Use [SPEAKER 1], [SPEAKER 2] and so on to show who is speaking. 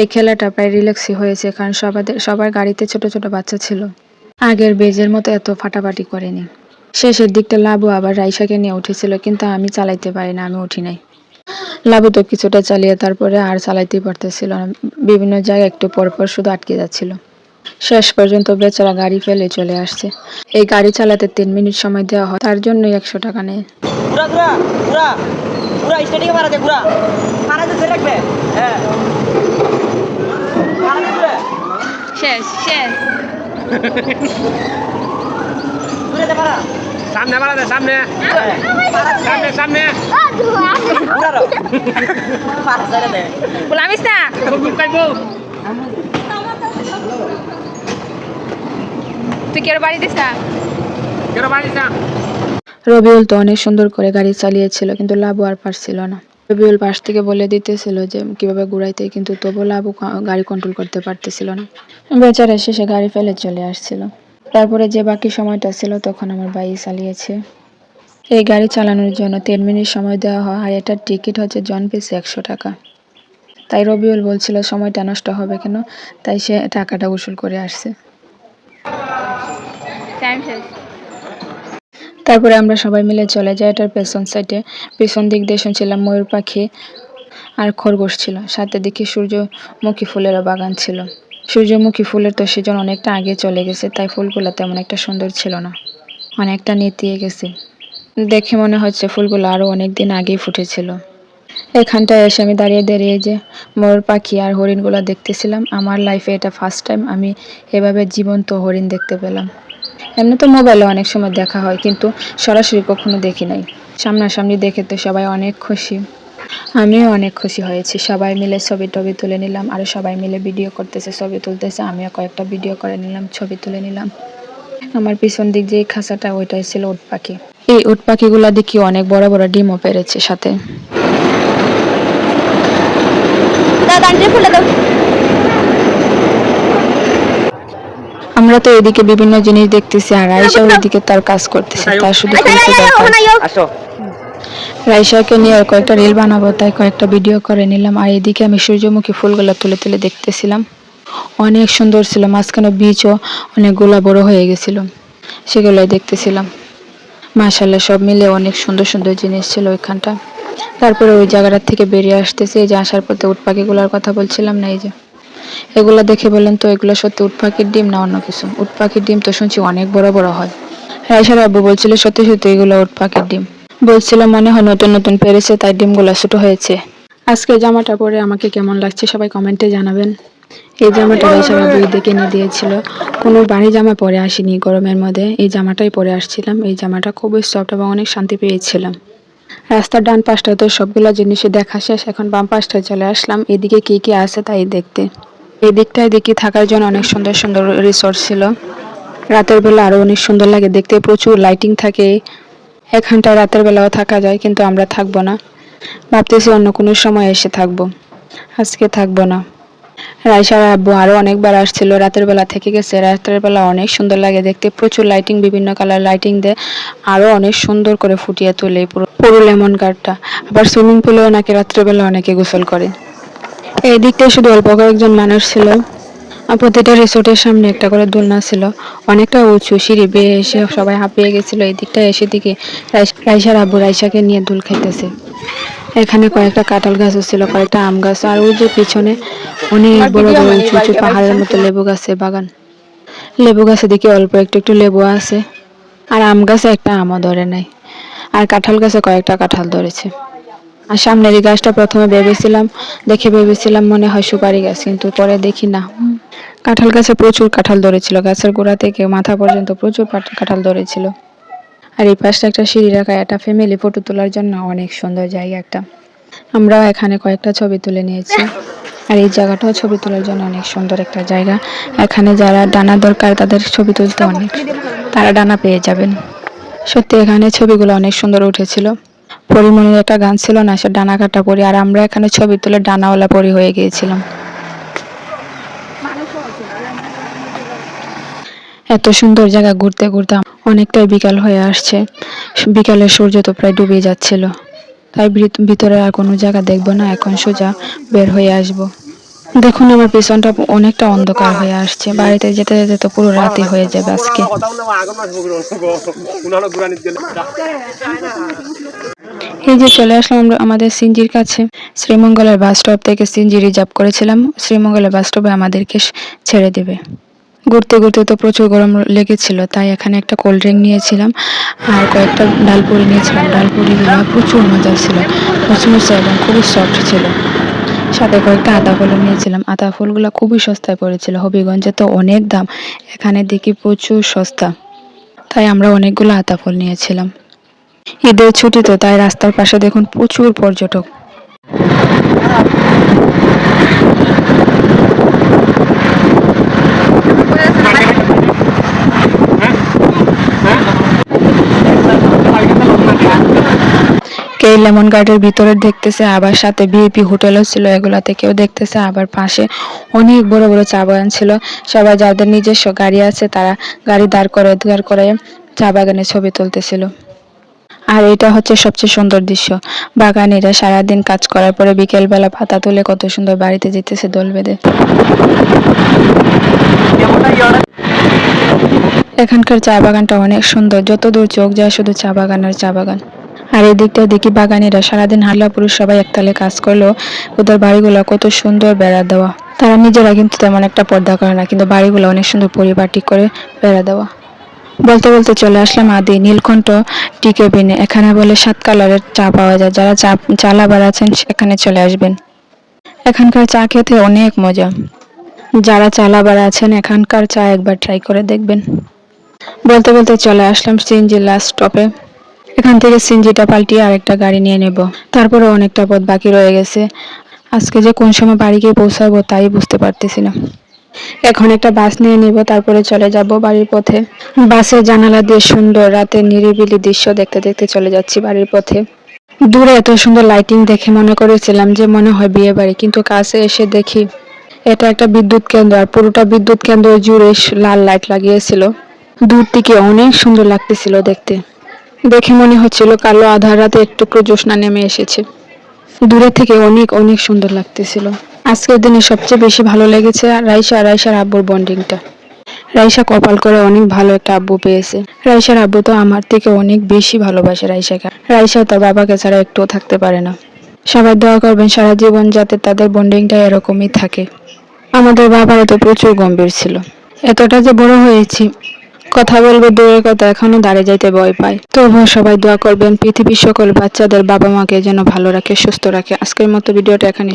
[SPEAKER 1] এই খেলাটা প্রায় রিল্যাক্সই হয়েছে, কারণ সবাদের সবার গাড়িতে ছোট ছোট বাচ্চা ছিল। আগের বেজের মতো এত ফাটাফাটি করেনি। শেষের দিকটা লাবু আবার রাইসাকে নিয়ে উঠেছিল, কিন্তু আমি চালাইতে পারি না, আমি উঠি নাই। লাবু তো কিছুটা চালিয়ে তারপরে আর চালাইতেই পারতেছিল না। বিভিন্ন জায়গায় একটু পরপর শুধু আটকে যাচ্ছিল। শেষ পর্যন্ত বেচারা গাড়ি ফেলে চলে আসছে। এই গাড়ি চালাতে তিন মিনিট সময় দেওয়া হয়, তার জন্যই একশো টাকা নেয়।
[SPEAKER 2] ঘুরা ঘুরা ঘুরা। ঘুরা স্টেডিকে মারা দে ঘুরা। মারা ধরে রাখবে। হ্যাঁ।
[SPEAKER 3] শেষ শেষ।
[SPEAKER 2] ঘুরে
[SPEAKER 4] সামনে মারা দে সামনে। সামনে সামনে।
[SPEAKER 3] বলামিস না তুই কি আর বাড়ি দিস না?
[SPEAKER 4] কেন বাড়িস না?
[SPEAKER 1] রবিউল তো অনেক সুন্দর করে গাড়ি চালিয়েছিল, কিন্তু লাবু আর পারছিল না। রবিউল পাশ থেকে বলে দিতেছিল যে, কীভাবে ঘুরাইতে কিন্তু তবু লাবু গাড়ি কন্ট্রোল করতে পারতেছিল না। বেচারা শেষে গাড়ি ফেলে চলে আসছিল। তারপরে যে বাকি সময়টা ছিল, তখন আমার ভাই চালিয়েছে। এই গাড়ি চালানোর জন্য তিন মিনিট সময় দেওয়া হয়, আর এটার টিকিট হচ্ছে জন পিসে একশো টাকা। তাই রবিউল বলছিল, সময়টা নষ্ট হবে কেন? তাই সে টাকাটা উসুল করে আসছে।
[SPEAKER 3] টাইম শেষ।
[SPEAKER 1] তারপরে আমরা সবাই মিলে চলে যাই, এটার পেছন সাইডে পেছন দিক দিয়ে শুনছিলাম ময়ূর পাখি আর খরগোশ ছিল। সাথে দেখি সূর্যমুখী ফুলেরও বাগান ছিল। সূর্যমুখী ফুলের তো সেজন অনেকটা আগে চলে গেছে, তাই ফুলগুলো তেমন একটা সুন্দর ছিল না। অনেকটা নেতিয়ে গেছে। দেখে মনে হচ্ছে ফুলগুলো আরও অনেক দিন আগেই ফুটেছিল। এখানটায় এসে আমি দাঁড়িয়ে দাঁড়িয়ে যে ময়ূর পাখি আর হরিণগুলো দেখতেছিলাম, আমার লাইফে এটা ফার্স্ট টাইম আমি এভাবে জীবন্ত হরিণ দেখতে পেলাম। এমনি তো মোবাইলে অনেক সময় দেখা হয়, কিন্তু সরাসরি কখনো দেখি নাই। সামনাসামনি দেখে তো সবাই অনেক খুশি। আমিও অনেক খুশি হয়েছি। সবাই মিলে ছবি টবি তুলে নিলাম, আর সবাই মিলে ভিডিও করতেছে, ছবি তুলতেছে, আমিও কয়েকটা ভিডিও করে নিলাম, ছবি তুলে নিলাম। আমার পিছন দিক যে খাঁচাটা, ওইটাই ছিল উট পাখি। এই উট পাখিগুলা দেখি অনেক বড় বড় ডিমও পেরেছে সাথে।
[SPEAKER 3] দাও।
[SPEAKER 1] আমরা তো এদিকে বিভিন্ন জিনিস দেখতেছি আর আয়েশা ওইদিকে তার কাজ করতেছে তার শুধু
[SPEAKER 2] আসো।
[SPEAKER 1] রাইসাকে নিয়ে আর কয়েকটা রিল বানাবো তাই কয়েকটা ভিডিও করে নিলাম। আর এদিকে আমি সূর্যমুখী ফুলগুলো তুলে তুলে দেখতেছিলাম। অনেক সুন্দর ছিল মাঝখানে বীজও অনেকগুলা বড় হয়ে গেছিল সেগুলোই দেখতেছিলাম। মাশাল্লাহ সব মিলে অনেক সুন্দর সুন্দর জিনিস ছিল ওইখানটা। তারপরে ওই জায়গাটা থেকে বেরিয়ে আসতেছে এই যে আসার পথে উট পাখিগুলোর কথা বলছিলাম না এই যে। এগুলো দেখে বললেন, তো এগুলো সত্যি উট পাখির ডিম না অন্য কিছু? উট পাখির ডিম তো শুনছি অনেক বড় বড় হয়। রাইসার আব্বু বলছিল, সত্যি সত্যি এগুলো উট পাখির ডিম। বলছিলাম মনে হয় নতুন নতুন পেরেছে, তাই ডিমগুলো ছোট হয়েছে। আজকে জামাটা পরে আমাকে কেমন লাগছে সবাই কমেন্টে জানাবেন। এই জামাটা রাইসার আব্বু ঈদে কিনে দিয়েছিল। কোনো বাড়ি জামা পরে আসিনি গরমের মধ্যে। এই জামাটাই পরে আসছিলাম। এই জামাটা খুবই সফট এবং অনেক শান্তি পেয়েছিলাম। রাস্তার ডান পাশটা তো সবগুলো জিনিসই দেখা শেষ। এখন বাম পাশটায় চলে আসলাম। এদিকে কি কি আছে তাই দেখতে। এই দিকটায় দেখি থাকার জন্য অনেক সুন্দর সুন্দর রিসোর্ট ছিল। রাতের বেলা আরও অনেক সুন্দর লাগে, দেখতে প্রচুর লাইটিং থাকে। এখানটা রাতের বেলাও থাকা যায়, কিন্তু আমরা থাকব না। ভাবতেছি অন্য কোনো সময় এসে থাকব। আজকে থাকব না। রাইসার আব্বু আরও অনেকবার আসছিল, রাতের বেলা থেকে গেছে। রাতের বেলা অনেক সুন্দর লাগে, দেখতে প্রচুর লাইটিং বিভিন্ন কালার লাইটিং দিয়ে আরও অনেক সুন্দর করে ফুটিয়ে তোলে পুরো পুরো লেমন গার্ডটা আবার সুইমিং পুলেও নাকি রাত্রেবেলা অনেকে গোসল করে। এই দিকটায় শুধু অল্প কয়েকজন মানুষ ছিল। আর প্রতিটা রিসোর্টের সামনে একটা করে দোলনা ছিল। অনেকটা উঁচু সিঁড়ি বেয়ে এসে সবাই হাঁপিয়ে গেছিল এই দিকটায় এসে দিকে রাইস- রাইসার আব্বু রাইসাকে নিয়ে দুল খাইতেছে। এখানে কয়েকটা কাঁঠাল গাছও ছিল কয়েকটা আম গাছ আর ওই যে পিছনে অনেক বড় বড় উঁচু উঁচু পাহাড়ের মতো লেবু গাছের বাগান। লেবু গাছে দেখি অল্প একটু একটু লেবু আছে। আর আম গাছে একটা আমও ধরে নাই। আর কাঁঠাল গাছে কয়েকটা কাঁঠাল ধরেছে। আর সামনের এই গাছটা প্রথমে ভেবেছিলাম, দেখে ভেবেছিলাম মনে হয় সুপারি গাছ, কিন্তু পরে দেখি না। কাঁঠাল গাছে প্রচুর কাঁঠাল ধরেছিল, গাছের গোড়া থেকে মাথা পর্যন্ত প্রচুর কাঁঠাল ধরেছিল। আর এই পাশটা একটা সিঁড়ি রাখা, একটা ফ্যামিলি ফটো তোলার জন্য অনেক সুন্দর জায়গা একটা। আমরাও এখানে কয়েকটা ছবি তুলে নিয়েছি। আর এই জায়গাটাও ছবি তোলার জন্য অনেক সুন্দর একটা জায়গা। এখানে যারা ডানা দরকার, তাদের ছবি তুলতে অনেক তারা ডানা পেয়ে যাবেন। সত্যি এখানে ছবিগুলো অনেক সুন্দর উঠেছিল। পরিমণির একটা গান ছিল না, সে ডানা কাটা পরি, আর আমরা এখানে ছবি তুলে ডানাওয়ালা পরি হয়ে গিয়েছিলাম। এত সুন্দর জায়গা ঘুরতে ঘুরতে অনেকটাই বিকাল হয়ে আসছে। বিকালের সূর্য তো প্রায় ডুবে যাচ্ছিল। তাই ভিত- ভিতরে আর কোনো জায়গা দেখব না, এখন সোজা বের হয়ে আসব। দেখুন আমার পিছনটা অনেকটা অন্ধকার হয়ে আসছে। বাড়িতে যেতে যেতে তো পুরো রাতই হয়ে যাবে আজকে। এই যে চলে আসলাম আমরা আমাদের সিনজির কাছে। শ্রীমঙ্গলের বাস স্টপ থেকে সিনজি রিজার্ভ করেছিলাম। শ্রীমঙ্গলের বাস স্টপে আমাদেরকে ছেড়ে দেবে। ঘুরতে ঘুরতে তো প্রচুর গরম লেগেছিল, তাই এখানে একটা কোল্ড ড্রিঙ্ক নিয়েছিলাম আর কয়েকটা ডালপুরি নিয়েছিলাম। ডালপুরিগুলো প্রচুর মজা ছিল মুচমুচে এবং খুবই সফট ছিল। সাথে কয়েকটা আদা ফুলও নিয়েছিলাম। আদা ফুলগুলো খুবই সস্তায় পড়েছিল। হবিগঞ্জে তো অনেক দাম, এখানে দেখি প্রচুর সস্তা। তাই আমরা অনেকগুলো আতা ফুল নিয়েছিলাম। ঈদের ছুটি তো তাই রাস্তার পাশে দেখুন প্রচুর পর্যটক। কেউ লেমন গার্ডের ভিতরে দেখতেছে, আবার সাথে বিএপি হোটেলও ছিল এগুলাতে, কেউ দেখতেছে, আবার পাশে অনেক বড় বড় চা বাগান ছিল। সবাই যাদের নিজস্ব গাড়ি আছে, তারা গাড়ি দাঁড় করে দাঁড় করে চা বাগানে ছবি তুলতেছিল। আর এটা হচ্ছে সবচেয়ে সুন্দর দৃশ্য। বাগানিরা সারাদিন কাজ করার পরে বিকেলবেলা পাতা তুলে কত সুন্দর বাড়িতে যেতেছে দোল বেঁধে। এখানকার চা বাগানটা অনেক সুন্দর। যত দূর চোখ যায় শুধু চা বাগান আর চা বাগান। আর এই দিকটা দেখি বাগানিরা সারাদিন হাল্লা পুরুষ সবাই একতালে কাজ করলেও ওদের বাড়িগুলো কত সুন্দর বেড়া দেওয়া। তারা নিজেরা কিন্তু তেমন একটা পর্দা করে না, কিন্তু বাড়িগুলো অনেক সুন্দর পরিপাটি করে বেড়া দেওয়া। বলতে বলতে চলে আসলাম আদি নীলকণ্ঠ টি কেবিনে। এখানে বলে সাত কালারের চা পাওয়া যায়। যারা চা চা লাভার আছেন এখানে চলে আসবেন। এখানকার চা খেতে অনেক মজা। যারা চা লাভার আছেন, এখানকার চা একবার ট্রাই করে দেখবেন। বলতে বলতে চলে আসলাম সিএনজি লাস্ট স্টপে এখান থেকে সিএনজিটা পাল্টিয়ে আরেকটা গাড়ি নিয়ে নেব। তারপরে অনেকটা পথ বাকি রয়ে গেছে। আজকে যে কোন সময় বাড়ি গিয়ে পৌঁছাবো তাই বুঝতে পারতেছি না। এখন একটা বাস নিয়ে নিব, তারপরে চলে যাব বাড়ির পথে। বাসের জানালা দিয়ে সুন্দর রাতের নিরিবিলি দৃশ্য দেখতে দেখতে চলে যাচ্ছি বাড়ির পথে। দূরে এত সুন্দর লাইটিং দেখে মনে করেছিলাম যে মনে হয় বিয়ে বাড়ি, কিন্তু কাছে এসে দেখি এটা একটা বিদ্যুৎ কেন্দ্র আর পুরোটা বিদ্যুৎ কেন্দ্র জুড়ে লাল লাইট লাগিয়েছিল। দূর থেকে অনেক সুন্দর লাগতেছিল দেখতে। দেখে মনে হচ্ছিল কালো আধার রাতে একটু জ্যোৎস্না নেমে এসেছে। দূরে থেকে অনেক অনেক সুন্দর লাগতেছিল। আজকের দিনে সবচেয়ে বেশি ভালো লেগেছে রাইসা আর রাইসার আব্বুর বন্ডিংটা। রাইসা কপাল করে অনেক ভালো একটা আব্বু পেয়েছে। রাইসার আব্বু তো আমার থেকে অনেক বেশি ভালোবাসে রাইসাকে। রাইসা তার বাবাকে ছাড়া একটুও থাকতে পারে না। সবাই দোয়া করবেন সারা জীবন যাতে তাদের বন্ডিংটা এরকমই থাকে। আমাদের বাবারা তো প্রচুর গম্ভীর ছিল। এতটা যে বড় হয়েছি, কথা বলবে দূরের কথা, এখনও দাঁড়িয়ে যাইতে ভয় পায় তবুও সবাই দোয়া করবেন, পৃথিবীর সকল বাচ্চাদের বাবা মাকে যেন ভালো রাখে, সুস্থ রাখে। আজকের মতো ভিডিওটা এখানে